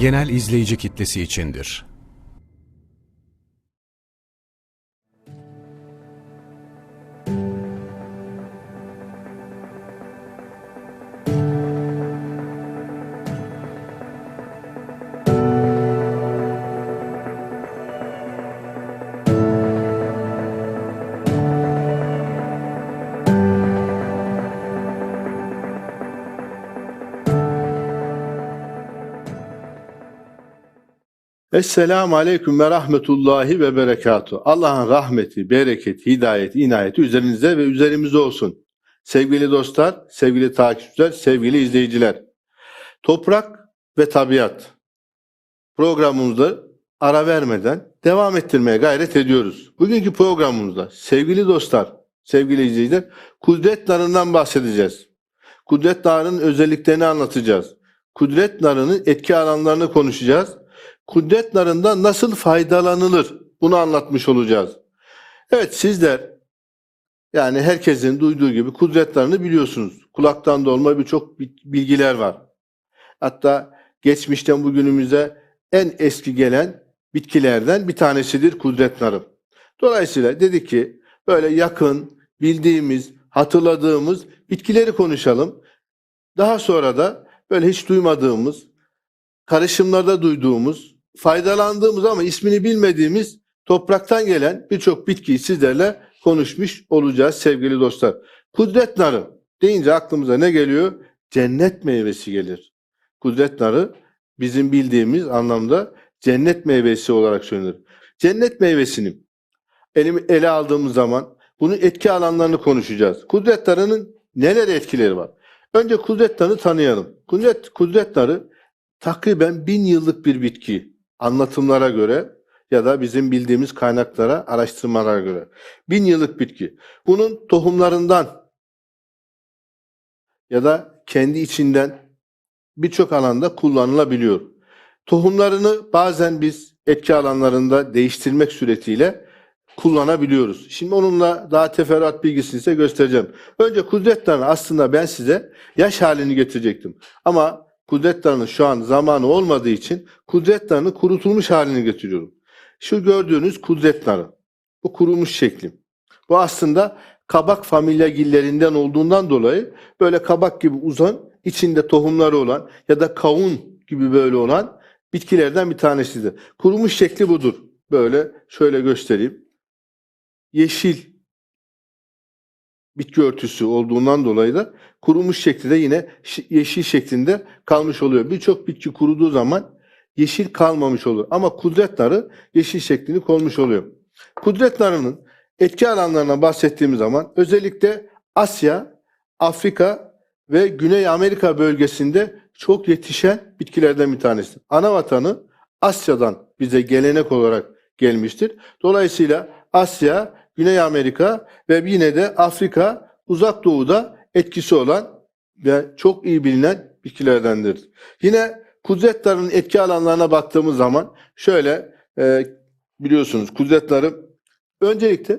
genel izleyici kitlesi içindir. Esselamu Aleyküm ve Rahmetullahi ve Berekatuhu. Allah'ın rahmeti, bereketi, hidayeti, inayeti üzerinize ve üzerimize olsun. Sevgili dostlar, sevgili takipçiler, sevgili izleyiciler. Toprak ve tabiat programımızda ara vermeden devam ettirmeye gayret ediyoruz. Bugünkü programımızda sevgili dostlar, sevgili izleyiciler, kudret narından bahsedeceğiz. Kudret narının özelliklerini anlatacağız. Kudret narının etki alanlarını konuşacağız kudret narından nasıl faydalanılır? Bunu anlatmış olacağız. Evet sizler yani herkesin duyduğu gibi kudret narını biliyorsunuz. Kulaktan dolma birçok bilgiler var. Hatta geçmişten bugünümüze en eski gelen bitkilerden bir tanesidir kudret narı. Dolayısıyla dedik ki böyle yakın, bildiğimiz, hatırladığımız bitkileri konuşalım. Daha sonra da böyle hiç duymadığımız, karışımlarda duyduğumuz, faydalandığımız ama ismini bilmediğimiz topraktan gelen birçok bitkiyi sizlerle konuşmuş olacağız sevgili dostlar. Kudret narı deyince aklımıza ne geliyor? Cennet meyvesi gelir. Kudret narı bizim bildiğimiz anlamda cennet meyvesi olarak söylenir. Cennet meyvesini ele aldığımız zaman bunun etki alanlarını konuşacağız. Kudret narının neler etkileri var? Önce kudret narı tanıyalım. Kudret, kudret narı takriben bin yıllık bir bitki anlatımlara göre ya da bizim bildiğimiz kaynaklara, araştırmalara göre. Bin yıllık bitki. Bunun tohumlarından ya da kendi içinden birçok alanda kullanılabiliyor. Tohumlarını bazen biz etki alanlarında değiştirmek suretiyle kullanabiliyoruz. Şimdi onunla daha teferruat bilgisini size göstereceğim. Önce kudretlerini aslında ben size yaş halini getirecektim. Ama kudretlerini şu an zamanı olmadığı için kudretlerini kurutulmuş halini getiriyorum. Şu gördüğünüz kudretleri. Bu kurumuş şekli. Bu aslında kabak familyagillerinden olduğundan dolayı böyle kabak gibi uzan, içinde tohumları olan ya da kavun gibi böyle olan bitkilerden bir tanesidir. Kurumuş şekli budur. Böyle şöyle göstereyim. Yeşil bitki örtüsü olduğundan dolayı da kurumuş şekilde yine yeşil şeklinde kalmış oluyor. Birçok bitki kuruduğu zaman yeşil kalmamış olur. Ama kudret narı yeşil şeklini kolmuş oluyor. Kudret narının etki alanlarına bahsettiğimiz zaman özellikle Asya, Afrika ve Güney Amerika bölgesinde çok yetişen bitkilerden bir tanesi. Ana vatanı Asya'dan bize gelenek olarak gelmiştir. Dolayısıyla Asya, Güney Amerika ve yine de Afrika, Uzak Doğu'da etkisi olan ve çok iyi bilinen bitkilerdendir. Yine kudretlerin etki alanlarına baktığımız zaman şöyle e, biliyorsunuz kudretleri öncelikle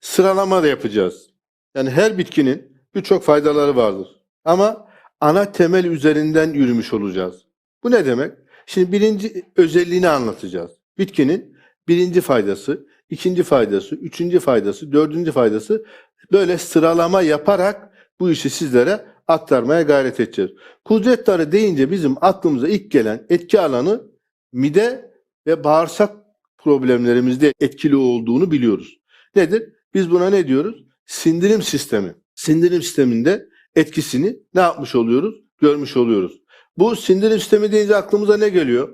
sıralama da yapacağız. Yani her bitkinin birçok faydaları vardır. Ama ana temel üzerinden yürümüş olacağız. Bu ne demek? Şimdi birinci özelliğini anlatacağız. Bitkinin birinci faydası, ikinci faydası, üçüncü faydası, dördüncü faydası böyle sıralama yaparak bu işi sizlere aktarmaya gayret edeceğiz. Kudret darı deyince bizim aklımıza ilk gelen etki alanı mide ve bağırsak problemlerimizde etkili olduğunu biliyoruz. Nedir? Biz buna ne diyoruz? Sindirim sistemi. Sindirim sisteminde etkisini ne yapmış oluyoruz? Görmüş oluyoruz. Bu sindirim sistemi deyince aklımıza ne geliyor?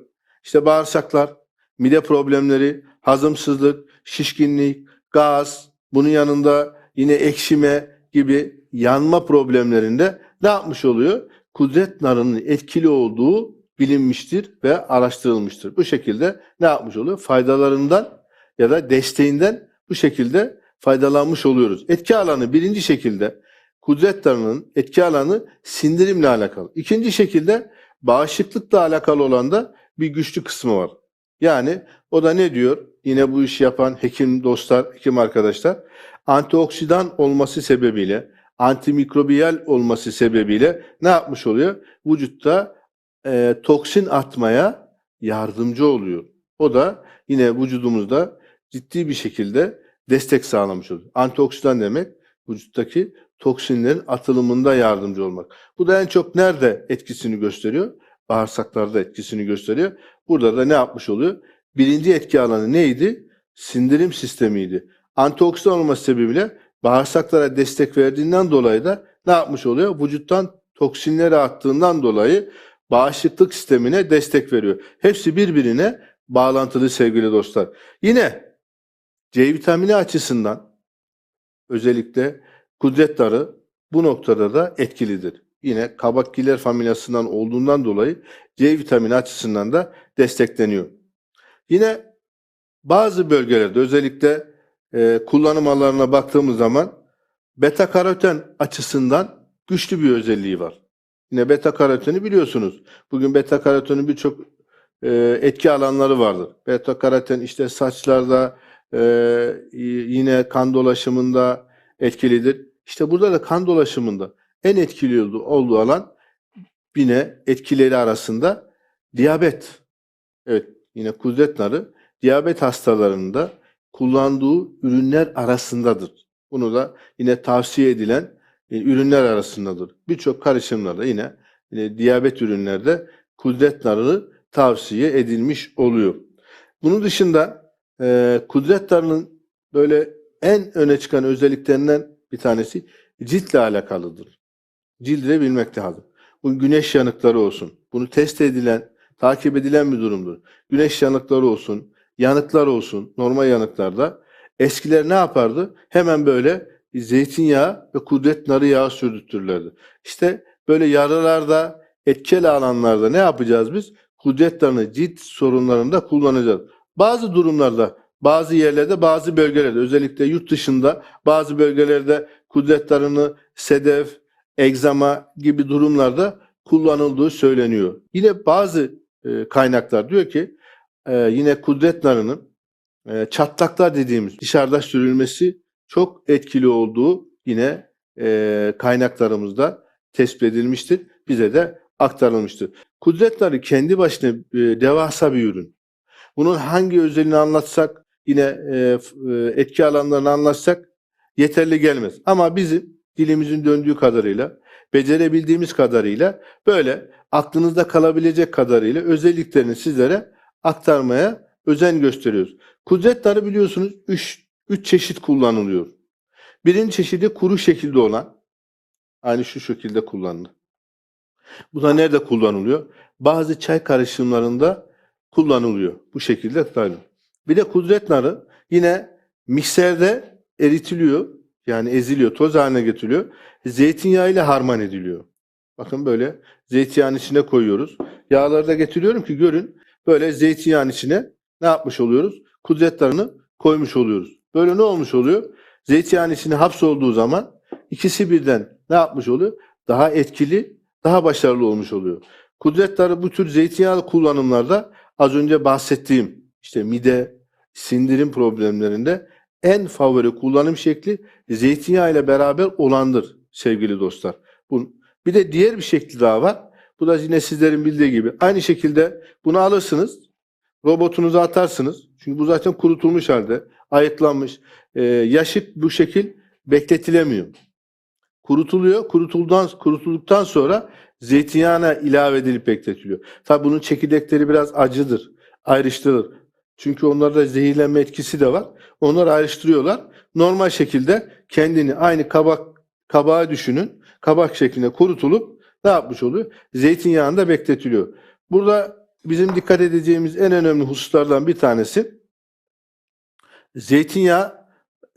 İşte bağırsaklar, mide problemleri, hazımsızlık, şişkinlik, gaz, bunun yanında yine ekşime gibi yanma problemlerinde ne yapmış oluyor? Kudret narının etkili olduğu bilinmiştir ve araştırılmıştır. Bu şekilde ne yapmış oluyor? Faydalarından ya da desteğinden bu şekilde faydalanmış oluyoruz. Etki alanı birinci şekilde kudret narının etki alanı sindirimle alakalı. İkinci şekilde bağışıklıkla alakalı olan da bir güçlü kısmı var. Yani o da ne diyor? Yine bu işi yapan hekim dostlar, hekim arkadaşlar antioksidan olması sebebiyle, antimikrobiyal olması sebebiyle ne yapmış oluyor? Vücutta e, toksin atmaya yardımcı oluyor. O da yine vücudumuzda ciddi bir şekilde destek sağlamış oluyor. Antioksidan demek vücuttaki toksinlerin atılımında yardımcı olmak. Bu da en çok nerede etkisini gösteriyor? Bağırsaklarda etkisini gösteriyor. Burada da ne yapmış oluyor? Birinci etki alanı neydi? Sindirim sistemiydi. Antioksidan olması sebebiyle bağırsaklara destek verdiğinden dolayı da ne yapmış oluyor? Vücuttan toksinleri attığından dolayı bağışıklık sistemine destek veriyor. Hepsi birbirine bağlantılı sevgili dostlar. Yine C vitamini açısından özellikle kudret darı bu noktada da etkilidir. Yine kabakkiler familyasından olduğundan dolayı C vitamini açısından da destekleniyor. Yine bazı bölgelerde özellikle e, kullanım alanlarına baktığımız zaman beta karoten açısından güçlü bir özelliği var. Yine beta karoteni biliyorsunuz. Bugün beta karotenin birçok e, etki alanları vardır. Beta karoten işte saçlarda e, yine kan dolaşımında etkilidir. İşte burada da kan dolaşımında en etkili olduğu, alan yine etkileri arasında diyabet. Evet yine kudret narı diyabet hastalarında kullandığı ürünler arasındadır. Bunu da yine tavsiye edilen e, ürünler arasındadır. Birçok karışımlarda yine, yine diyabet ürünlerde kudret narı tavsiye edilmiş oluyor. Bunun dışında e, kudret narının böyle en öne çıkan özelliklerinden bir tanesi ciltle alakalıdır. Cildi bilmek lazım. Bu güneş yanıkları olsun. Bunu test edilen, takip edilen bir durumdur. Güneş yanıkları olsun, yanıklar olsun, normal yanıklarda. Eskiler ne yapardı? Hemen böyle zeytinyağı ve kudret narı yağı sürdürtürlerdi. İşte böyle yaralarda, etkili alanlarda ne yapacağız biz? Kudret narını cilt sorunlarında kullanacağız. Bazı durumlarda, bazı yerlerde, bazı bölgelerde, özellikle yurt dışında bazı bölgelerde kudret narını sedef, egzama gibi durumlarda kullanıldığı söyleniyor. Yine bazı e, kaynaklar diyor ki e, yine kudret narının e, çatlaklar dediğimiz dışarıda sürülmesi çok etkili olduğu yine e, kaynaklarımızda tespit edilmiştir. Bize de aktarılmıştır. Kudret narı kendi başına e, devasa bir ürün. Bunun hangi özelliğini anlatsak yine e, e, etki alanlarını anlatsak yeterli gelmez. Ama bizim dilimizin döndüğü kadarıyla, becerebildiğimiz kadarıyla böyle aklınızda kalabilecek kadarıyla özelliklerini sizlere aktarmaya özen gösteriyoruz. Kudret narı biliyorsunuz 3 3 çeşit kullanılıyor. Birinci çeşidi kuru şekilde olan aynı şu şekilde kullanılır. Bu da nerede kullanılıyor? Bazı çay karışımlarında kullanılıyor. Bu şekilde kullanılıyor. Bir de kudret narı yine mikserde eritiliyor. Yani eziliyor, toz haline getiriliyor. Zeytinyağı ile harman ediliyor. Bakın böyle zeytinyağının içine koyuyoruz. Yağları da getiriyorum ki görün. Böyle zeytinyağının içine ne yapmış oluyoruz? Kudret narını koymuş oluyoruz. Böyle ne olmuş oluyor? Zeytinyağının içine hapsolduğu zaman ikisi birden ne yapmış oluyor? Daha etkili, daha başarılı olmuş oluyor. Kudret narı bu tür zeytinyağlı kullanımlarda az önce bahsettiğim işte mide, sindirim problemlerinde en favori kullanım şekli zeytinyağı ile beraber olandır sevgili dostlar. Bu, bir de diğer bir şekli daha var. Bu da yine sizlerin bildiği gibi. Aynı şekilde bunu alırsınız, robotunuza atarsınız. Çünkü bu zaten kurutulmuş halde, ayıklanmış. Ee, yaşı bu şekil bekletilemiyor. Kurutuluyor. Kurutuldan, kurutulduktan sonra zeytinyağına ilave edilip bekletiliyor. Tabi bunun çekirdekleri biraz acıdır. Ayrıştırılır. Çünkü onlarda zehirlenme etkisi de var. Onları ayrıştırıyorlar. Normal şekilde kendini aynı kabak kabağı düşünün. Kabak şeklinde kurutulup ne yapmış oluyor? Zeytinyağında bekletiliyor. Burada bizim dikkat edeceğimiz en önemli hususlardan bir tanesi zeytinyağı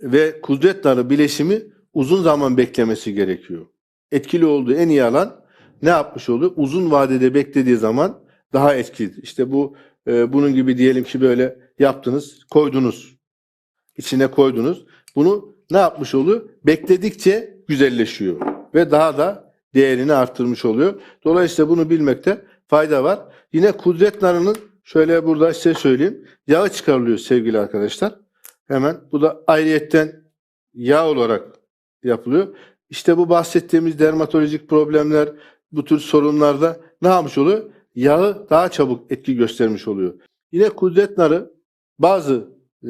ve kudret narı bileşimi uzun zaman beklemesi gerekiyor. Etkili olduğu en iyi alan ne yapmış oluyor? Uzun vadede beklediği zaman daha etkili. İşte bu e, bunun gibi diyelim ki böyle yaptınız, koydunuz. içine koydunuz. Bunu ne yapmış oluyor? Bekledikçe güzelleşiyor ve daha da değerini arttırmış oluyor. Dolayısıyla bunu bilmekte fayda var. Yine kudret narının şöyle burada size söyleyeyim. Yağı çıkarılıyor sevgili arkadaşlar. Hemen bu da ayrıyetten yağ olarak yapılıyor. İşte bu bahsettiğimiz dermatolojik problemler, bu tür sorunlarda ne yapmış oluyor? Yağı daha çabuk etki göstermiş oluyor. Yine kudret narı bazı e,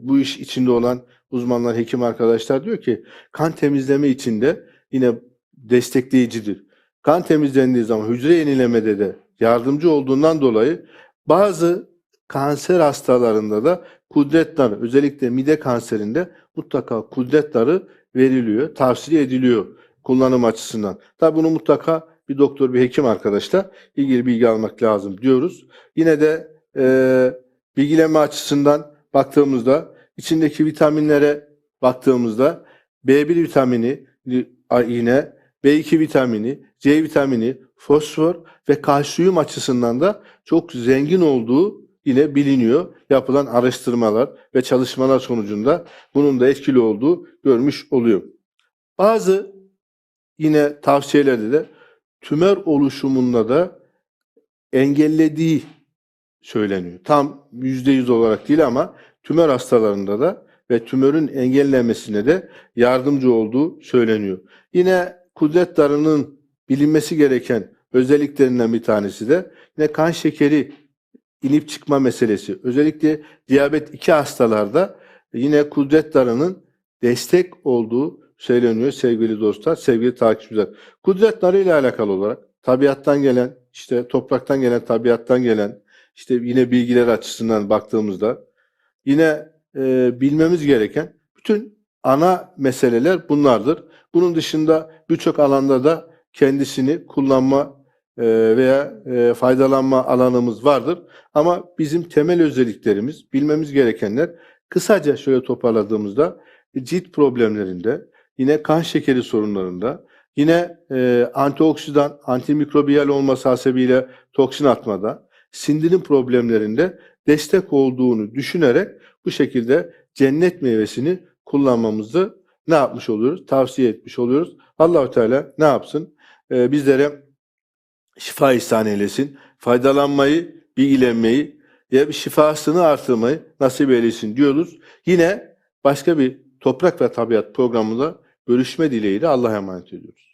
bu iş içinde olan uzmanlar, hekim arkadaşlar diyor ki kan temizleme içinde yine destekleyicidir. Kan temizlendiği zaman hücre yenilemede de yardımcı olduğundan dolayı bazı kanser hastalarında da kudret narı özellikle mide kanserinde mutlaka kudret narı veriliyor, tavsiye ediliyor kullanım açısından. Tabi bunu mutlaka bir doktor, bir hekim arkadaşla ilgili bilgi almak lazım diyoruz. Yine de e, bilgilenme açısından baktığımızda içindeki vitaminlere baktığımızda B1 vitamini yine B2 vitamini, C vitamini, fosfor ve kalsiyum açısından da çok zengin olduğu yine biliniyor. Yapılan araştırmalar ve çalışmalar sonucunda bunun da etkili olduğu görmüş oluyor. Bazı yine tavsiyelerde de tümör oluşumunda da engellediği söyleniyor. Tam %100 olarak değil ama tümör hastalarında da ve tümörün engellenmesine de yardımcı olduğu söyleniyor. Yine kudret darının bilinmesi gereken özelliklerinden bir tanesi de yine kan şekeri inip çıkma meselesi. Özellikle diyabet 2 hastalarda yine kudret darının destek olduğu söyleniyor sevgili dostlar, sevgili takipçiler. Kudret narı ile alakalı olarak tabiattan gelen, işte topraktan gelen, tabiattan gelen, işte yine bilgiler açısından baktığımızda yine e, bilmemiz gereken bütün ana meseleler bunlardır. Bunun dışında birçok alanda da kendisini kullanma e, veya e, faydalanma alanımız vardır. Ama bizim temel özelliklerimiz, bilmemiz gerekenler kısaca şöyle toparladığımızda cilt problemlerinde, yine kan şekeri sorunlarında, yine e, antioksidan, antimikrobiyal olması hasebiyle toksin atmada, sindirim problemlerinde destek olduğunu düşünerek bu şekilde cennet meyvesini kullanmamızı ne yapmış oluyoruz? Tavsiye etmiş oluyoruz. Allahu Teala ne yapsın? Ee, bizlere şifa ihsan eylesin. Faydalanmayı, bilgilenmeyi ya şifasını artırmayı nasip eylesin diyoruz. Yine başka bir toprak ve tabiat programında görüşme dileğiyle Allah'a emanet ediyoruz.